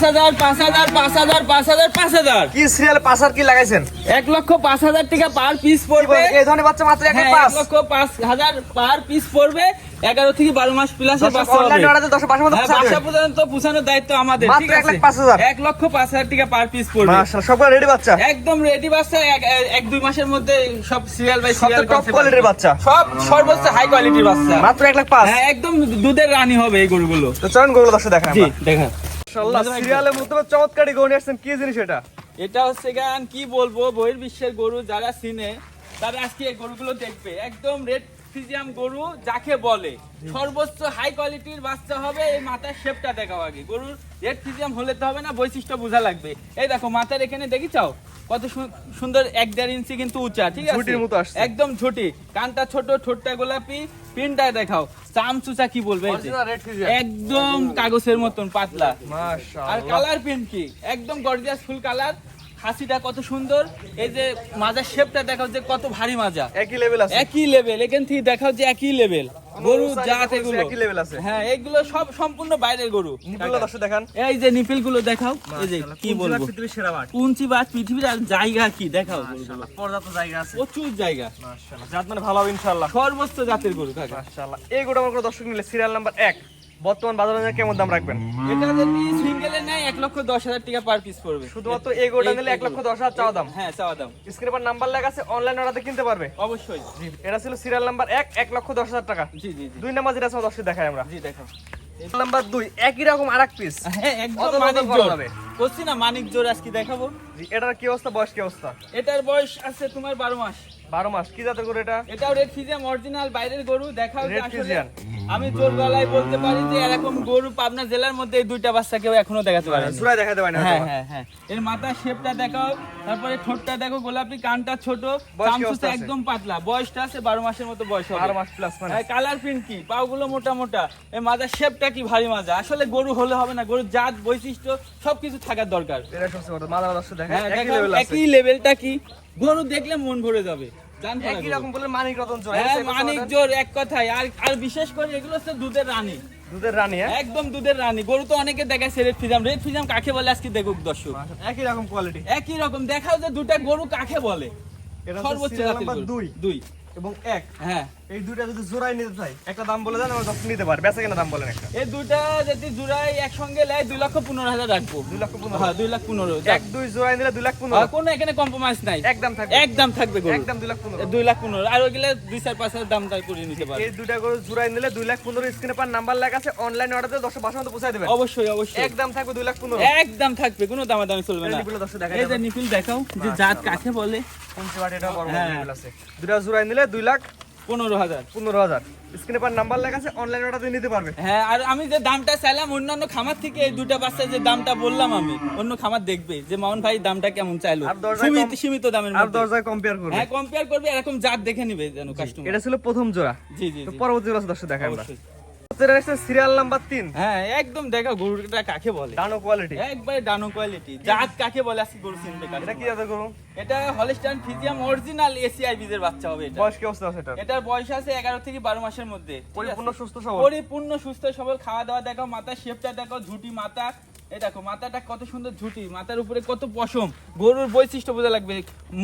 পাঁচ হাজার পাঁচ হাজার পাঁচ হাজার পাঁচ হাজার পাঁচ হাজার। কি সিরিয়াল পাসার কি লাগাইছেন? এক লক্ষ পাঁচ হাজার টাকা পার পিস পড়বে। এই ধরনের বাচ্চা মাত্র এক হ্যাঁ, পাঁচ এক লক্ষ পাঁচ হাজার পার পিস পড়বে। এগারো থেকে বারো মাস প্লাসের বাচ্চা হবে। অনলাইন অর্ডারে দশ বাসার মতো হ্যাঁ, পৌঁছায় বাসা দেবেন। পর্যন্ত পৌঁছানোর দায়িত্ব আমাদের ঠিক আছে লাখ পাঁচ হাজার। এক লক্ষ পাঁচ হাজার টাকা পার পিস পড়বে। সবগুলো রেডি বাচ্চা? একদম রেডি বাচ্চা এক এক দুই মাসের মধ্যে সব সিরিয়াল বাই সিরিয়াল টপ কোয়ালিটির বাচ্চা। সব সর্বোচ্চ হাই কোয়ালিটির বাচ্চা। মাত্র এক লাখ পাঁচ। হ্যাঁ একদম দুধের রানী হবে এই গরুগুলো। তো চলুন গরুগুলো দর্শক দেখান জি দেখা মাশাআল্লাহ সিরিয়ালের মধ্যে চমৎকারই গরু নিয়ে আসছেন। কি জিনিস এটা? এটা হচ্ছে গান কি বলব বহির্বিশ্বের গরু যারা চিনে তারা আজকে এই গরুগুলো দেখবে। একদম রেড ফিজিয়াম গরু যাকে বলে। সর্বোচ্চ হাই কোয়ালিটির বাচ্চা হবে এই মাথার শেপটা দেখাও আগে। গরুর রেড ফিজিয়াম হলে তো হবে না বৈশিষ্ট্য বোঝা লাগবে। এই দেখো মাথার এখানে দেখি চাও কত সুন্দর এক দেড় ইঞ্চি কিন্তু উঁচা ঠিক আছে। একদম ঝুটি। কানটা ছোট ঠোঁটটা গোলাপি পিনটা দেখাও। চাম চুচা কি বলবে। একদম কাগজের মতন পাতলা। আর কালার প্রিন্ট কি? একদম গর্জিয়াস ফুল কালার। হাসিটা কত সুন্দর। এই যে মাজার শেপটা দেখাও যে কত ভারী মাজা। একই লেভেল একই লেভেল এখান থেকে দেখাও যে একই লেভেল গরু জাত এগুলো। একই level আছে। হ্যাঁ এগুলো সব সম্পূর্ণ বাইরের গরু। নিপুলগুলো দর্শক দেখান। এই যে নিপিলগুলো দেখাও এই যে কি বলব? পৃথিবীর সেরা বাট কুঞ্চি বাট পৃথিবীর আর জায়গা কি? দেখাও পর্যাপ্ত জায়গা আছে। প্রচুর জায়গা। মাশাআল্লাহ জাত মানে ভালো হবে ইনশাআল্লাহ। সর্বোচ্চ জাতের গরু কাকা মাশাআল্লাহ এই গোটা আমার দর্শক নিলে সিরিয়াল নাম্বার এক। বর্তমান বাজারে কেমন দাম রাখবেন? এটা যদি সিঙ্গেলে নেয় এক লক্ষ দশ হাজার টাকা পার পিস পড়বে। শুধুমাত্র এই গোটা নিলে এক লক্ষ দশ হাজার চাওয়া দাম? হ্যাঁ চাওয়া দাম। স্ক্রিনে পর নাম্বার লেখা আছে অনলাইন অর্ডারে কিনতে পারবে? অবশ্যই। এটা ছিল সিরিয়াল নাম্বার এক এক লক্ষ দশ হাজার টাকা। জি জি দুই নাম্বার যেটা আছে দশটি দেখাই আমরা। জি দেখো নাম্বার দুই একই রকম আর এক পিস বলছি না মানিক জোর আজকে দেখাবো। এটার কি অবস্থা বয়স কি অবস্থা? এটার বয়স আছে তোমার বারো মাস। বারো মাস। কি জাতের গরু এটা? এটাও রেড ফিজিয়াম অরিজিনাল বাইরের গরু দেখাও Red আসলে আমি জোর গলায় বলতে পারি যে এরকম গরু পাবনা জেলার মধ্যে এই দুইটা বাচ্চা কেউ এখনও দেখাতে পারে জুড়াই দেখাতে পারে না হ্যাঁ হ্যাঁ হ্যাঁ। এর মাথার শেপটা দেখাও তারপরে ঠোঁটটা দেখো গোলাপি কানটা ছোট আছে? একদম পাতলা। বয়সটা আছে বারো মাসের মতো বয়স হবে। বারো মাস প্লাস মানে। কালার প্রিন্ট কি? পাগুলো মোটা মোটা। এই মাজার শেপটা কি ভারী মাজা? আসলে গরু হলে হবে না গরুর জাত বৈশিষ্ট্য সবকিছু থাকার দরকার। এটা সবচেয়ে বড় মাদার দর্শক দেখেন হ্যাঁ একই লেভেল আছে। একই লেভেলটা কি? গরু দেখলে মন ভরে যাবে। জানতো একই রকম বলে মানিক রতন হ্যাঁ মানিক জোর এক কথায়। আর আর বিশেষ করে এগুলো হচ্ছে দুধের রানী। দুধের রানী হ্যাঁ? একদম দুধের রানী। গরু তো অনেকে দেখাচ্ছে রেড ফিজাম। রেড ফিজাম কাকে বলে আজকে দেখুক দর্শক? একই রকম কোয়ালিটি একই রকম। দেখাও যে দুটা গরু কাকে বলে। সর্বোচ্চ। দুই। দুই। এবং এক। হ্যাঁ। এই দুইটা যদি জোড়াই নিতে চাই একটা দাম বলে দেন আমরা দশ নিতে পারি। বেচা কেনা দাম বলেন একটা। এই দুইটা যদি জোড়াই একসঙ্গে নেয় দুই লক্ষ পনেরো হাজার রাখব। দুই লক্ষ পনেরো। হ্যাঁ দুই লাখ পনেরো। এক দুই জোড়াই নিলে দুই লাখ পনেরো। আর কোনো এখানে কম্প্রোমাইজ নাই। একদম থাকবে। একদম থাকবে গরু। একদম দুই লাখ পনেরো। দুই লাখ পনেরো। আর ওইগুলো দুই চার পাঁচ হাজার দামটা করে নিতে পারে এই দুইটা গরু জোড়াই নিলে দুই লাখ পনেরো স্ক্রিনে পার নাম্বার লেখা আছে অনলাইন অর্ডার দিয়ে দশশো বাসা মতো পৌঁছায় দেবেন। অবশ্যই অবশ্যই। একদম থাকবে দুই লাখ পনেরো। একদম থাকবে কোনো দামাদামি চলবে না। এই যে নিপিল দেখাও যে জাত কাকে বলে? বাট এটা বড় হ্যাঁ। আছে। দুইটা জোড়াই নিলে দুই লাখ পনেরো হাজার। পনেরো হাজার। স্ক্রিনে পার নাম্বার লেখা আছে অনলাইন অর্ডার নিতে পারবে। হ্যাঁ আর আমি যে দামটা চাইলাম অন্যান্য খামার থেকে এই দুটা বাচ্চা যে দামটা বললাম আমি অন্য খামার দেখবে যে মামুন ভাই দামটা কেমন চাইলো। সীমিত সীমিত দামের আর দরজায় কম্পেয়ার করবে। হ্যাঁ কম্পেয়ার করবে এরকম জাত দেখে নিবে যেন কাস্টমার এটা ছিল প্রথম জোড়া। জি জি পরবর্তী জোড়া দর্শক দেখাই আমরা। সিরিয়াল নাম্বার তিন। হ্যাঁ একদম দেখো গরুটা কাকে বলে? ডানো কোয়ালিটি একবারে ডানো কোয়ালিটি জাত কাকে বলে আজকে গরু চিনবে কাকে এটা কি আছে গরু? এটা হলিস্টান ফিজিয়াম অরিজিনাল এসিআই বীজের বাচ্চা হবে এটা। বয়স কি অবস্থা আছে এটা এটার বয়স আছে এগারো থেকে বারো মাসের মধ্যে পরিপূর্ণ সুস্থ সবল। পরিপূর্ণ সুস্থ সবল। খাওয়া দাওয়া দেখো মাথায় শেপটা দেখো ঝুটি মাথা। এই দেখো মাথাটা কত সুন্দর ঝুটি মাথার উপরে কত পশম। গরুর বৈশিষ্ট্য বোঝা লাগবে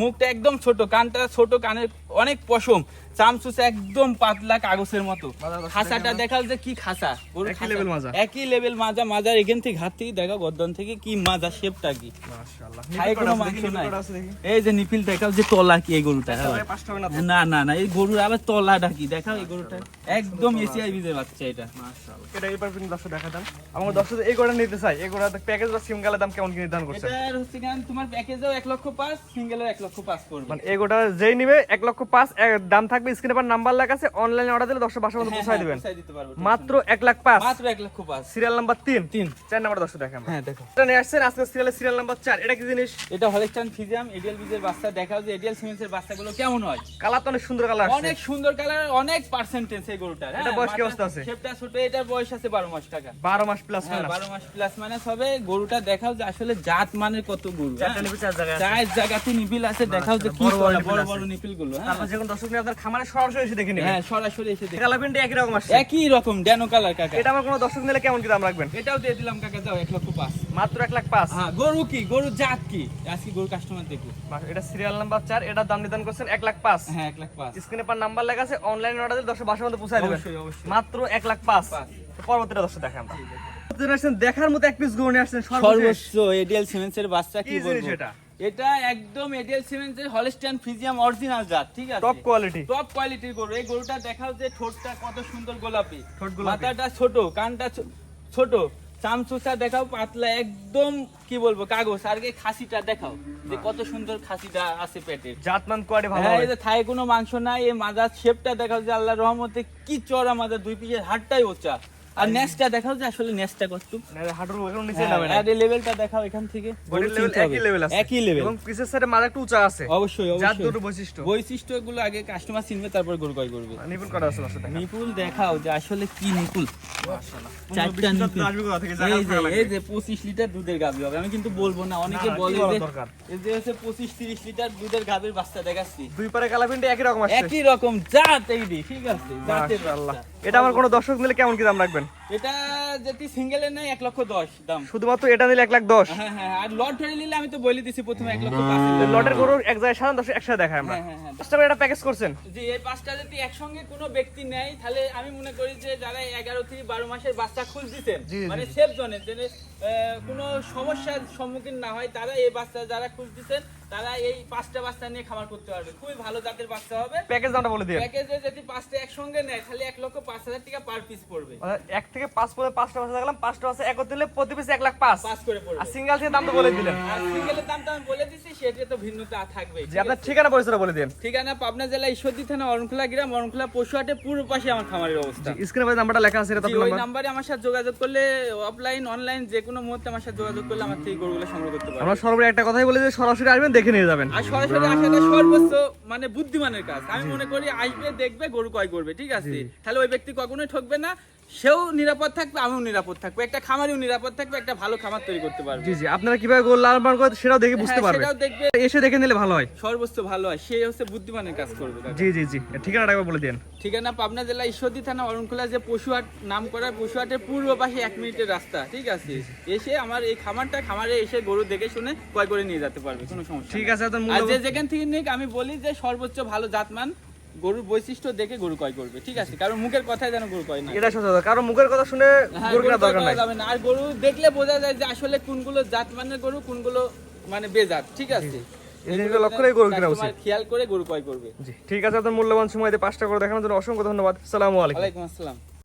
মুখটা একদম ছোট কানটা ছোট কানের অনেক পশম। চামচুস একদম পাতলা কাগজের মতো। খাসাটা দেখাল যে কি খাসা গরুর level মাজা। একই লেভেল মাজা মাজার এখান থেকে হাত থেকে দেখো গর্দন থেকে কি মাজা শেপটা কি? কোনো মাংস নাই। এই যে নিপিল দেখাও যে তলা কি এই গরুটা না না না না এই গরুর আবার তলাটা কি? দেখাও এই গরুটা। একদম এসিআই বীজের বাচ্চা এটা। এটা এবার দর্শক দেখাতাম। আমার দর্শক এই গোড়া নিতে চাই গোড়া প্যাকেজ বা সিম গালের দাম কেমন কি নির্ধারণ করছে এটার হচ্ছে গান তোমার প্যাকেজও এক লক্ষ পাঁচ সিঙ্গেলও এক লক্ষ পাঁচ করবে মানে এই গোটা যেই নিবে এক লক্ষ পাঁচ দাম থাকবে স্ক্রিনে পার নাম্বার লেখা আছে অনলাইনে অর্ডার দিলে দর্শক বাসার মতো হ্যাঁ, পৌঁছায় হ্যাঁ, দিবেন। মাত্র এক লাখ পাঁচ। মাত্র এক লক্ষ পাঁচ। সিরিয়াল নাম্বার তিন। তিন। চার নাম্বার দর্শক দেখাম হ্যাঁ দেখো। এটা নিয়ে আসছেন আজকে সিরিয়ালের সিরিয়াল নাম্বার চার। এটা কি জিনিস? এটা হলেস্টান ফিজিয়াম এডিএল বীজের বাচ্চা। দেখাও যে এডিএল সিমেন্সের বাচ্চাগুলো কেমন হয়। কালার তো অনেক সুন্দর কালার অনেক সুন্দর কালার অনেক পার্সেন্টেজ এই গরুটার হ্যাঁ, এটা বয়স কি অবস্থা আছে? শেপটা ছোট এটার বয়স আছে বারো মাস টাকা। বারো মাস প্লাস হ্যাঁ বারো মাস প্লাস মাইনাস হবে গরুটা দেখাও যে আসলে জাত মানের কত গরু। চার জায়গাতে নিপিল আছে। দেখাও যে কি বড় বড় নিপিলগুলো যখন দর্শক আপনার খামারে সরাসরি এসে দেখে হ্যাঁ সরাসরি এসে দেখো কালাপিনটা একই রকম আসছে। একই রকম ড্যানো কালার কাকা। এটা আমার কোনো দর্শক নিলে কেমন কি দাম রাখবেন? এটাও দিয়ে দিলাম কাকা দাও এক লক্ষ পাঁচ। মাত্র এক লাখ পাঁচ। হ্যাঁ গরু কি? গরু জাত কি? আজকে গরু কাস্টমার দেখো। এটা সিরিয়াল নাম্বার চার এটা দাম নির্ধারণ করছেন এক লাখ পাঁচ। হ্যাঁ এক লাখ পাঁচ। স্ক্রিনে পার নাম্বার লেখা আছে অনলাইন অর্ডার দিলে দর্শক বাসার মধ্যে পৌঁছায় দেবেন। অবশ্যই অবশ্যই। মাত্র এক লাখ পাঁচ। পরবর্তীটা দর্শক দেখেন আসছেন দেখার মতো এক পিস গরু নিয়ে আসছেন সর্বোচ্চ এডিএল সিমেন্স এর বাচ্চা কি কি বলব? এটা? এটা একদম এডিএল সিমেন্স এর হলস্টাইন ফ্রিজিয়াম অরিজিনাল জাত ঠিক আছে? টপ কোয়ালিটি টপ কোয়ালিটির গরু। এই গরুটা দেখাও যে ঠোঁটটা কত সুন্দর গোলাপি। মাথাটা ছোট কানটা ছোট। চামচুচা দেখাও পাতলা একদম কি বলব কাগজ। আর এই খাসিটা দেখাও যে কত সুন্দর খাসিটা আছে পেটের জাতমান ভালো হ্যাঁ থায়ে কোনো মাংস নাই এই মাজার শেপটা দেখাও যে আল্লাহর রহমতে কি চড়া মাজার দুই পিসের হাড়টাই ওচা আর দেখাও যে আসলে কত হাঁটুর এখন নিচে নামে না। হ্যাঁ, আর এই লেভেলটা দেখাও এখান থেকে। লেভেল একই লেভেল আছে। একই লেভেল এবং পিসের মাথা একটু উঁচা আছে। অবশ্যই যার দুটো বৈশিষ্ট্য। বৈশিষ্ট্যগুলো আগে কাস্টমার চিনবে তারপর গরু কয় করবে। নিপুণ করা আছে দেখেন নিপুল দেখাও যে আসলে কি নিপুল চারটা নিপুল? এই যে এই যে পঁচিশ লিটার দুধের গাভি হবে। আমি কিন্তু বলব না অনেকে বলে যে এই যে হচ্ছে পঁচিশ তিরিশ লিটার দুধের গাভির বাচ্চা দেখাচ্ছি। দুই পারে কালাপিনটা একই রকম একই রকম জাত এইডি ঠিক আছে জাতের। বাচ্চা। এটা আমার কোনো দর্শক নিলে কেমন কি দাম রাখবেন? এটা যদি সিঙ্গেলের নাই এক লক্ষ দশ দাম। শুধুমাত্র এটা নিলে এক লাখ দশ? হ্যাঁ হ্যাঁ আর লট ধরে নিলে আমি তো বলে দিছি প্রথমে এক লক্ষ পাঁচ হাজার। লটের গরুর এক জায়গায় সাধারণ দর্শক একসাথে দেখায় আমরা। হ্যাঁ হ্যাঁ হ্যাঁ। পাঁচটা করে এটা প্যাকেজ করছেন? যে এই পাঁচটা যদি একসঙ্গে কোনো ব্যক্তি নেয় তাহলে আমি মনে করি যে যারা এগারো থেকে বারো মাসের বাচ্চা খুঁজতেছেন জি, জি। মানে সেফ জনের আহ, কোনো সমস্যার সম্মুখীন না হয় তারা এই বাচ্চা যারা খুঁজতেছেন তারা এই পাঁচটা বাচ্চা নিয়ে খামার করতে পারবে। খুবই ভালো জাতের বাচ্চা হবে। প্যাকেজ দামটা বলে প্যাকেজে যদি পাঁচটা একসঙ্গে নেয় তাহলে এক লক্ষ পাঁচ হাজার টাকা পার পিস পড়বে। এক থেকে পাঁচ পাঁচটা বাচ্চা দেখলাম পাঁচটা বাচ্চা নিলে প্রতি পিস এক লাখ পাঁচ। পাস করে পড়বে। আর সিঙ্গেল থেকে দামটা বলে দিলেন আর সিঙ্গেলের দামটা আমি বলে দিচ্ছি সেটা তো ভিন্নতা থাকবে। যে আপনার ঠিকানা পরিচয় বলে দিন। ঠিকানা পাবনা জেলা ঈশ্বরদী থানা অরণখোলা গ্রাম অরণখোলা পশুহাটে পূর্ব পাশে আমার খামারের অবস্থা। স্ক্রিনে নাম্বারটা লেখা আছে এটা তো ওই নাম্বারে আমার সাথে যোগাযোগ করলে অফলাইন অনলাইন যে কোনো মুহূর্তে আমার সাথে যোগাযোগ করলে আমার থেকে গরুগুলো সংগ্রহ করতে পারবে। আমরা সর্বোপরি একটা কথাই বলি যে সরাসরি আসবেন দেখে নিয়ে যাবেন। আর সরাসরি আসাটা সর্বোচ্চ মানে বুদ্ধিমানের কাজ। আমি মনে করি আসবে দেখবে গরু কয় করবে ঠিক আছে? তাহলে ওই ব্যক্তি কখনোই ঠকবে না। সেও নিরাপদ থাকবে আমিও নিরাপদ থাকব। একটা খামারিও নিরাপদ থাকবে একটা ভালো খামার তৈরি করতে পারবে। জি জি। আপনারা কীভাবে গোল লাল মান করে সেটাও দেখে বুঝতে হ্যাঁ, পারবেন সেটাও দেখবে। এসে দেখে নিলে ভালো হয়। সর্বোচ্চ ভালো হয়। সে হচ্ছে বুদ্ধিমানের কাজ করবে। জি জি জি। ঠিকানাটা একবার বলে দিন। ঠিকানা পাবনা জেলা ঈশ্বরদী থানা অরণখোলা যে পশুহাট নাম করার পশুহাটের পূর্ব পাশে এক মিনিটের রাস্তা ঠিক আছে? এসে আমার এই খামারটা খামারে এসে গরু দেখে শুনে ক্রয় করে নিয়ে যেতে পারবে কোনো সমস্যা ঠিক। আছে আর যে যেখান থেকে নিক আমি বলি যে সর্বোচ্চ ভালো জাতমান গরুর বৈশিষ্ট্য দেখে গরু ক্রয় করবে ঠিক আছে? কারণ মুখের কথাই যেন গরু ক্রয় না এটা সত্য কারণ মুখের কথা শুনে হ্যাঁ, গরু কেনার দরকার নাই। আর গরু দেখলে বোঝা যায় যে আসলে কোনগুলো জাত মানের গরু কোনগুলো মানে বেজাত ঠিক আছে? খেয়াল করে গরু ক্রয় করবে। ঠিক আছে আপনার মূল্যবান সময় পাঁচটা করে দেখানোর জন্য অসংখ্য ধন্যবাদ। সালামু আলাইকুম। আসসালাম।